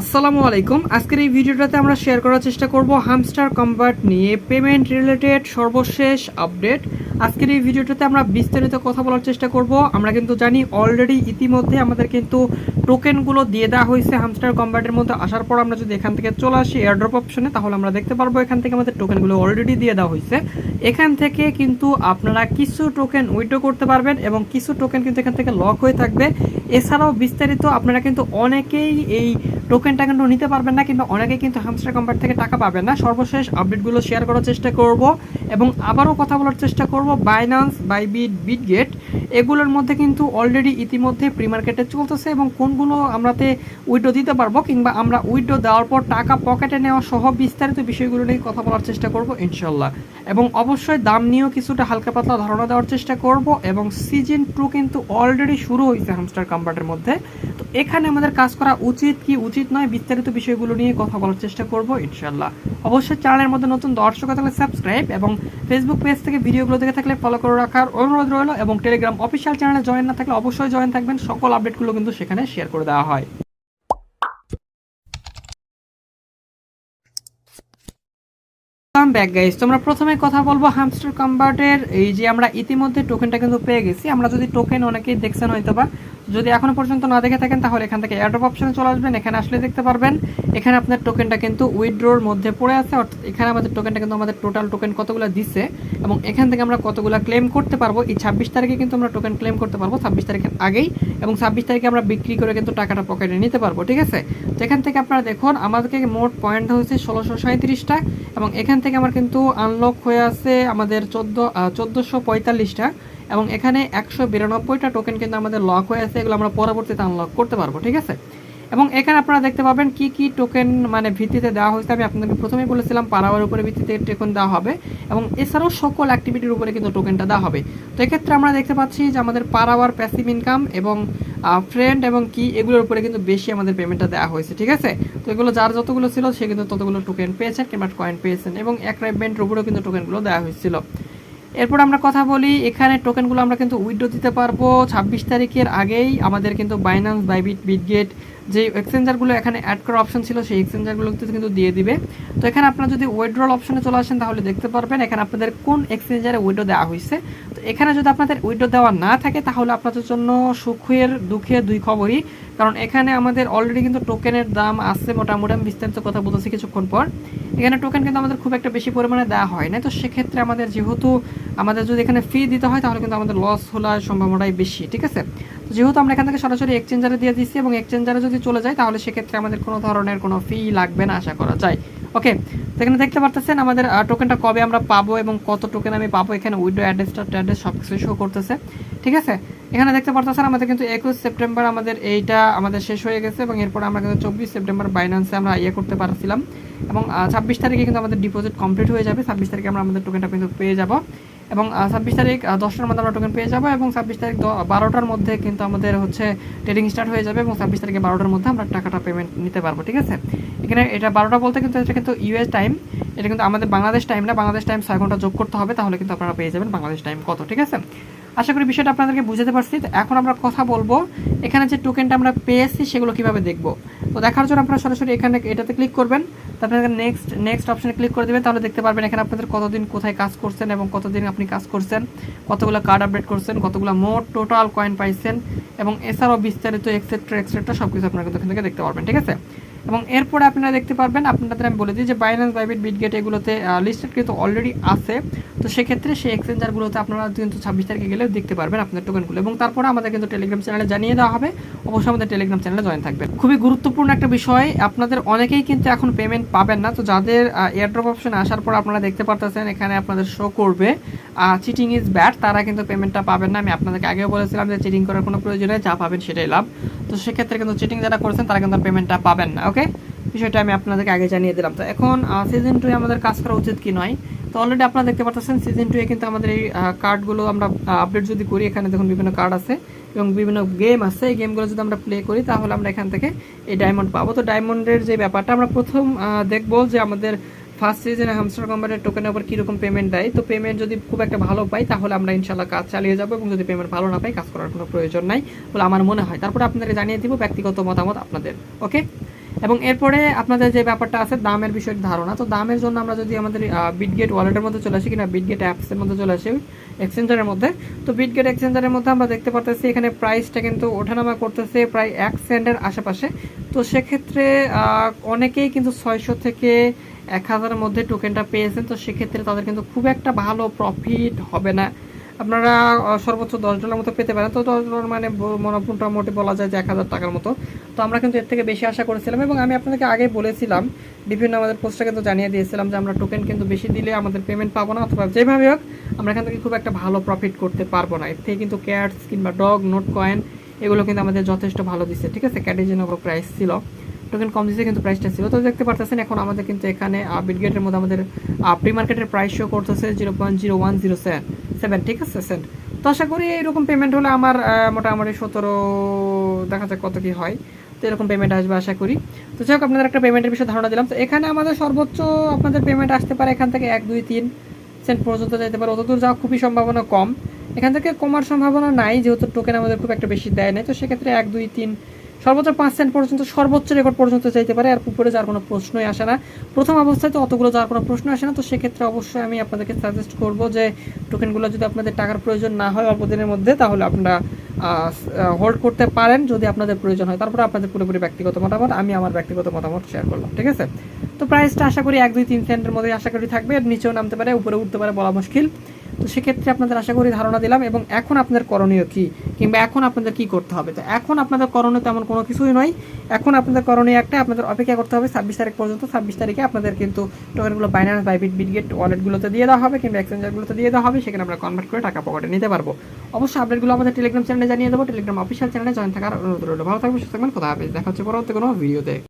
আসসালামু আলাইকুম। আজকের এই ভিডিওটাতে আমরা শেয়ার করার চেষ্টা করব হামস্টার কম্বার্ট নিয়ে পেমেন্ট রিলেটেড সর্বশেষ আপডেট আজকের এই ভিডিওটাতে আমরা বিস্তারিত কথা বলার চেষ্টা করব। আমরা কিন্তু জানি অলরেডি ইতিমধ্যে আমাদের কিন্তু টোকেনগুলো দিয়ে দেওয়া হয়েছে হামস্টার কম্বার্টের মধ্যে। আসার পর আমরা যদি এখান থেকে চলে আসি এয়ারড্রপ অপশনে তাহলে আমরা দেখতে পারব এখান থেকে আমাদের টোকেনগুলো অলরেডি দিয়ে দেওয়া হয়েছে। এখান থেকে কিন্তু আপনারা কিছু টোকেন উইথড্র করতে পারবেন এবং কিছু টোকেন কিন্তু এখান থেকে লক হয়ে থাকবে। এছাড়াও বিস্তারিত আপনারা কিন্তু অনেকেই এই টোকেনটা কিন্তু নিতে পারবেন না কিংবা অনেকে কিন্তু হামস্টার কম্পার্ট থেকে টাকা পাবেন না। সর্বশেষ আপডেটগুলো শেয়ার করার চেষ্টা করব এবং আবারও কথা বলার চেষ্টা করব। বাইনান্স বাইবিট বিটগেট এগুলোর মধ্যে কিন্তু অলরেডি ইতিমধ্যে প্রি মার্কেটে চলতেছে এবং কোনগুলো আমরাতে উইড্রো দিতে পারব কিংবা আমরা উইড্রো দেওয়ার পর টাকা পকেটে নেওয়া সহ বিস্তারিত বিষয়গুলো নিয়ে কথা বলার চেষ্টা করব ইনশাল্লাহ এবং অবশ্যই দাম নিয়েও কিছুটা হালকা পাতলা ধারণা দেওয়ার চেষ্টা করব এবং সিজন টু কিন্তু অলরেডি শুরু হয়েছে হামস্টার কম্পার্টের মধ্যে। তো এখানে আমাদের কাজ করা উচিত কি উচিত নয় বিস্তারিত বিষয়গুলো নিয়ে কথা বলার চেষ্টা করব ইনশাল্লাহ অবশ্যই চ্যানেলের মধ্যে নতুন দর্শক থাকলে সাবস্ক্রাইব এবং ফেসবুক পেজ থেকে ভিডিওগুলো দেখে থাকলে ফলো করে রাখার অনুরোধ রইল এবং টেলিগ্রাম অফিসিয়াল চ্যানেলে জয়েন না থাকলে অবশ্যই জয়েন থাকবেন। সকল আপডেটগুলো কিন্তু সেখানে শেয়ার করে দেওয়া হয়। কাম ব্যাক গাইস তোমরা প্রথমে কথা বলব হামস্টার কম্বার্টের এই যে আমরা ইতিমধ্যে টোকেনটা কিন্তু পেয়ে গেছি। আমরা যদি টোকেন অনেকেই দেখছেন হয়তো বা যদি এখনও পর্যন্ত না দেখে থাকেন, তাহলে এখান থেকে অ্যাড্রপ অপশনে চলে আসবেন। এখানে আসলে দেখতে পারবেন, এখানে আপনার টোকেনটা কিন্তু উইথড্রোর মধ্যে পড়ে আছে, অর্থাৎ এখানে আমাদের টোকেনটা কিন্তু আমাদের টোটাল টোকেন কতগুলো দিচ্ছে এবং এখান থেকে আমরা কতগুলো ক্লেম করতে পারব। এই ছাব্বিশ তারিখে কিন্তু আমরা টোকেন ক্লেম করতে পারব, ছাব্বিশ তারিখের আগেই, এবং ছাব্বিশ তারিখে আমরা বিক্রি করে কিন্তু টাকাটা পকেটে নিতে পারব, ঠিক আছে? তো এখান থেকে আপনারা দেখুন, আমাদেরকে মোট পয়েন্ট হচ্ছে ষোলোশো সাঁত্রিশটা এবং এখান থেকে আমার কিন্তু আনলক হয়ে আছে আমাদের চোদ্দ চোদ্দোশো পঁয়তাল্লিশটা। এবং এখানে একশো বিরানব্বইটা টোকেন কিন্তু আমাদের লক হয়ে আছে, এগুলো আমরা পরবর্তীতে আনলক করতে পারব, ঠিক আছে? এবং এখানে আপনারা দেখতে পাবেন কি কি টোকেন মানে ভিত্তিতে দেওয়া হয়েছে, আমি আপনাদেরকে প্রথমেই বলেছিলাম পারাওয়ার উপরে ভিত্তিতে টোকেন দেওয়া হবে এবং এছাড়াও সকল অ্যাক্টিভিটির উপরে কিন্তু টোকেনটা দেওয়া হবে। তো এক্ষেত্রে আমরা দেখতে পাচ্ছি যে আমাদের পারাওয়ার প্যাসিভ ইনকাম এবং ফ্রেন্ড এবং কি এগুলোর উপরে কিন্তু বেশি আমাদের পেমেন্টটা দেওয়া হয়েছে, ঠিক আছে? তো এগুলো যার যতগুলো ছিল সে কিন্তু ততগুলো টোকেন পেয়েছেন কিংবা কয়েন পেয়েছেন এবং এক রাইভেন্টের উপরেও কিন্তু টোকেনগুলো দেওয়া হয়েছিল। এরপর আমরা কথা বলি, এখানে টোকেনগুলো আমরা কিন্তু উইড্রো দিতে পারব। ছাব্বিশ তারিখের আগেই আমাদের কিন্তু বাইনান্স বাইবিট বিটগেট যে এক্সচেঞ্জারগুলো এখানে অ্যাড করা অপশন ছিল, সেই এক্সচেঞ্জারগুলো কিন্তু দিয়ে দিবে। তো এখানে আপনারা যদি উইড্রল অপশনে চলে আসেন, তাহলে দেখতে পারবেন এখানে আপনাদের কোন এক্সচেঞ্জারে উইড্রো দেওয়া হয়েছে। এখানে যদি আপনাদের উইথড্র দেওয়া না থাকে, তাহলে আপনাদের জন্য সুখের, দুঃখের দুই খবরই। কারণ এখানে আমাদের অলরেডি কিন্তু টোকেনের দাম আছে মোটামুটি, আমি বিস্তারিত কথা বলতেছি কিছুক্ষণ পর। এখানে টোকেন কিন্তু আমাদের খুব একটা বেশি পরিমাণে দেওয়া হয় না তো সেক্ষেত্রে আমাদের যেহেতু, আমাদের যদি এখানে ফি দিতে হয়, তাহলে কিন্তু আমাদের লস হওয়ার সম্ভাবনাই বেশি, ঠিক আছে? তো যেহেতু আমরা এখান থেকে সরাসরি এক্সচেঞ্জারে দিয়ে দিচ্ছি এবং এক্সচেঞ্জারে যদি চলে যায়, তাহলে সেক্ষেত্রে আমাদের কোনো ধরনের কোনো ফি লাগবে না, আশা করা যায়। ওকে সেখানে দেখতে পারতেছেন আমাদের টোকেনটা কবে আমরা পাবো এবং কত টোকেন আমি পাবো, এখানে উইডো অ্যাড্রেসটা অ্যাড্রেস সব কিছু শো করতেছে। ঠিক আছে? এখানে দেখতে পারতেছেন আমাদের কিন্তু একুশ সেপ্টেম্বর আমাদের এইটা আমাদের শেষ হয়ে গেছে এবং এরপর আমরা কিন্তু চব্বিশ সেপ্টেম্বর বাইন্যান্সে আমরা ইয়ে করতে পারছিলাম। এবং ছাব্বিশ তারিখে কিন্তু আমাদের ডিপোজিট কমপ্লিট হয়ে যাবে। ছাব্বিশ তারিখে আমরা আমাদের টোকেনটা কিন্তু পেয়ে যাব। এবং ছাব্বিশ তারিখ দশটার মধ্যে আমরা টোকেন পেয়ে যাব এবং ছাব্বিশ তারিখ বারোটার মধ্যে কিন্তু আমাদের হচ্ছে ট্রেডিং স্টার্ট হয়ে যাবে এবং ছাব্বিশ তারিখে বারোটার মধ্যে আমরা টাকাটা পেমেন্ট নিতে পারব, ঠিক আছে? এখানে এটা বারোটা বলতে কিন্তু এটা কিন্তু ইউএস টাইম এটা কিন্তু আমাদের বাংলাদেশ টাইম না, বাংলাদেশ টাইম ছয় ঘণ্টা যোগ করতে হবে, তাহলে কিন্তু আপনারা পেয়ে যাবেন বাংলাদেশ টাইম কত, ঠিক আছে? আশা করি বিষয়টা আপনাদেরকে বুঝাতে পারছি। তো এখন আমরা কথা বলব, এখানে যে টোকেনটা আমরা পেয়েছি সেগুলো কীভাবে দেখব? তো দেখার জন্য আপনারা সরাসরি এখানে এটাতে ক্লিক করবেন তারপরে নেক্সট নেক্সট অপশনে ক্লিক করে দেবেন, তাহলে দেখতে পারবেন এখানে আপনাদের কতদিন কোথায় কাজ করছেন এবং কতদিন আপনি কাজ করছেন, কতগুলো কার্ড আপডেট করছেন, কতগুলো মোট টোটাল কয়েন পাইছেন এবং এছাড়াও বিস্তারিত এক্সেট্রা এক্সেট্রা সব কিছু আপনারা কিন্তু এখান থেকে দেখতে পারবেন, ঠিক আছে? এবং এরপরে আপনারা দেখতে পারবেন, আপনাদের আমি বলে দিই যে বাইন্যান্স বাইবিট বিটগেট এগুলোতে লিস্টেড কিন্তু অলরেডি আছে। তো সেক্ষেত্রে সেই এক্সচেঞ্জারগুলোতে আপনারা কিন্তু ছাব্বিশ তারিখে গেলে দেখতে পারবেন আপনাদের টোকেনগুলো এবং তারপরে আমাদের কিন্তু টেলিগ্রাম চ্যানেলে জানিয়ে দেওয়া হবে। অবশ্যই আমাদের টেলিগ্রাম চ্যানেলে জয়েন থাকবেন। খুবই গুরুত্বপূর্ণ একটা বিষয়, আপনাদের অনেকেই কিন্তু এখন পেমেন্ট পাবেন না। তো যাদের এয়ারড্রপ অপশন আসার পর আপনারা দেখতে পারতেছেন, এখানে আপনাদের শো করবে। চিটিং ইজ ব্যাড তারা কিন্তু পেমেন্টটা পাবেন না। আমি আপনাদেরকে আগেও বলেছিলাম যে চিটিং করার কোনো প্রয়োজন নেই যা পাবেন সেটাই লাভ। তো সেক্ষেত্রে কিন্তু চিটিং যারা করেছেন, তারা কিন্তু পেমেন্টটা পাবেন না। ওকে বিষয়টা আমি আপনাদেরকে আগে জানিয়ে দিলাম। তো এখন সিজন টুয়ে আমাদের কাজ করা উচিত কি নয়? তো অলরেডি আপনারা দেখতে পাচ্ছেন সিজন টুয়ে কিন্তু আমাদের এই কার্ডগুলো আমরা আপডেট যদি করি, এখানে দেখুন বিভিন্ন কার্ড আছে এবং বিভিন্ন গেম আছে। এই গেমগুলো যদি আমরা প্লে করি, তাহলে আমরা এখান থেকে এই ডায়মন্ড পাবো। তো ডায়মন্ডের যে ব্যাপারটা, আমরা প্রথম দেখব যে আমাদের ফার্স্ট সিজনে হামস্টার কোম্পানির টোকেনের উপর কীরকম পেমেন্ট দেয়। তো পেমেন্ট যদি খুব একটা ভালো পাই, তাহলে আমরা ইনশাল্লাহ কাজ চালিয়ে যাব এবং যদি পেমেন্ট ভালো না পাই, কাজ করার কোনো প্রয়োজন নাই বলে আমার মনে হয়। তারপরে আপনাদেরকে জানিয়ে দিব ব্যক্তিগত মতামত আপনাদের, ওকে? এবং এরপরে আপনাদের যে ব্যাপারটা আছে, দামের বিষয়ে ধারণা। তো দামের জন্য আমরা যদি আমাদের বিটগেট ওয়ালেটের মধ্যে চলে আসি কিনা বিটগেট অ্যাপসের মধ্যে চলে আসি এক্সচেঞ্জারের মধ্যে। তো বিটগেট এক্সচেঞ্জারের মধ্যে আমরা দেখতে পারতেছি এখানে প্রাইসটা কিন্তু ওঠানামা করতেছে প্রায় এক সেন্টের আশেপাশে। তো সেক্ষেত্রে অনেকেই কিন্তু ছয়শো থেকে এক হাজারের মধ্যে টোকেনটা পেয়েছেন। তো সেক্ষেত্রে তাদের কিন্তু খুব একটা ভালো প্রফিট হবে না। আপনারা সর্বোচ্চ দশ ডলার মতো পেতে পারেন। তো দশ ডলার মানে মোটামুটি বলা যায় যে এক হাজার টাকার মতো। তো আমরা কিন্তু এর থেকে বেশি আশা করেছিলাম এবং আমি আপনাদেরকে আগে বলেছিলাম, বিভিন্ন আমাদের পোস্টে কিন্তু জানিয়ে দিয়েছিলাম যে আমরা টোকেন কিন্তু বেশি দিলে আমাদের পেমেন্ট পাবো না, অথবা যেভাবে হোক, আমরা এখান থেকে খুব একটা ভালো প্রফিট করতে পারব না। এর থেকে কিন্তু ক্যাটস কিংবা ডগ নোট কয়েন এগুলো কিন্তু আমাদের যথেষ্ট ভালো দিচ্ছে। ঠিক আছে? ক্যাটেজের উপর প্রাইস ছিল। টোকেন কম দিচ্ছে কিন্তু প্রাইসটা ছিল তো দেখতে পারতেছেন। এখন আমাদের কিন্তু এখানে বিটগেটের মধ্যে আমাদের প্রি মার্কেটের প্রাইস শো করতেছে zero point zero one zero seven ঠিক আছে সেন্ট তো আশা করি এরকম পেমেন্ট হলে আমার মোটামুটি সতেরো, দেখা যাক কত কি হয়। তো এরকম পেমেন্ট আসবে, আশা করি। তো যাই হোক, আপনাদের একটা পেমেন্টের বিষয়ে ধারণা দিলাম। তো এখানে আমাদের সর্বোচ্চ আপনাদের পেমেন্ট আসতে পারে এখান থেকে এক, দুই, তিন সেন্ট পর্যন্ত যেতে পারে। অতদূর যাওয়া খুবই সম্ভাবনা কম। এখান থেকে কমার সম্ভাবনা নাই, যেহেতু টোকেন আমাদের খুব একটা বেশি দেয় নাই। তো সেক্ষেত্রে এক, দুই, তিন সর্বোচ্চ পাঁচ সেন্ট পর্যন্ত, সর্বোচ্চ রেকর্ড পর্যন্ত চাইতে পারে। আর উপরে যাওয়ার কোনো প্রশ্নই আসে না। প্রথম অবস্থায় তো অতগুলো যাওয়ার কোনো প্রশ্ন আসে না, তো সেক্ষেত্রে অবশ্যই আমি আপনাদেরকে সাজেস্ট করব যে টোকেনগুলো যদি আপনাদের টাকার প্রয়োজন না হয় অল্প দিনের মধ্যে, তাহলে আপনারা হোল্ড করতে পারেন যদি আপনাদের প্রয়োজন হয়। তারপরে আপনাদের পুরোপুরি ব্যক্তিগত মতামত, আমি আমার ব্যক্তিগত মতামত শেয়ার করলাম, ঠিক আছে? তো প্রাইসটা আশা করি এক, দুই, তিন সেন্টের মধ্যে আশা করি থাকবে। এর নিচেও নামতে পারে, উপরে উঠতে পারে, বলা মুশকিল। তো সেক্ষেত্রে আপনাদের আশা করি ধারণা দিলাম এবং এখন আপনাদের করণীয় কি? কিংবা এখন আপনাদের কি করতে হবে? তো এখন আপনাদের করণীয় তেমন কোনো কিছুই নয়। এখন আপনাদের করণীয় একটা আপনাদের অপেক্ষা করতে হবে ছাব্বিশ তারিখ পর্যন্ত। ছাব্বিশ তারিখে আপনাদের কিন্তু টোকেনগুলো বাইন্যান্স বাইবিট বিটগেট ওয়ালেটগুলোতে দিয়ে দেওয়া হবে কিংবা এক্সচেঞ্জারগুলোতে দিয়ে দেওয়া হবে। সেখানে আমরা কনভার্ট করে টাকা পকেটে নিতে পারব। অবশ্যই আপডেটগুলো আমাদের টেলিগ্রাম চ্যানেলে জানিয়ে দেবো। টেলিগ্রাম অফিসিয়াল চ্যানেলে জয়েন থাকার অনুরোধ রইল। ভালো থাকবেন, সুস্থ থাকবেন। কথা হবে দেখা হচ্ছে পরবর্তী কোনো ভিডিওতে।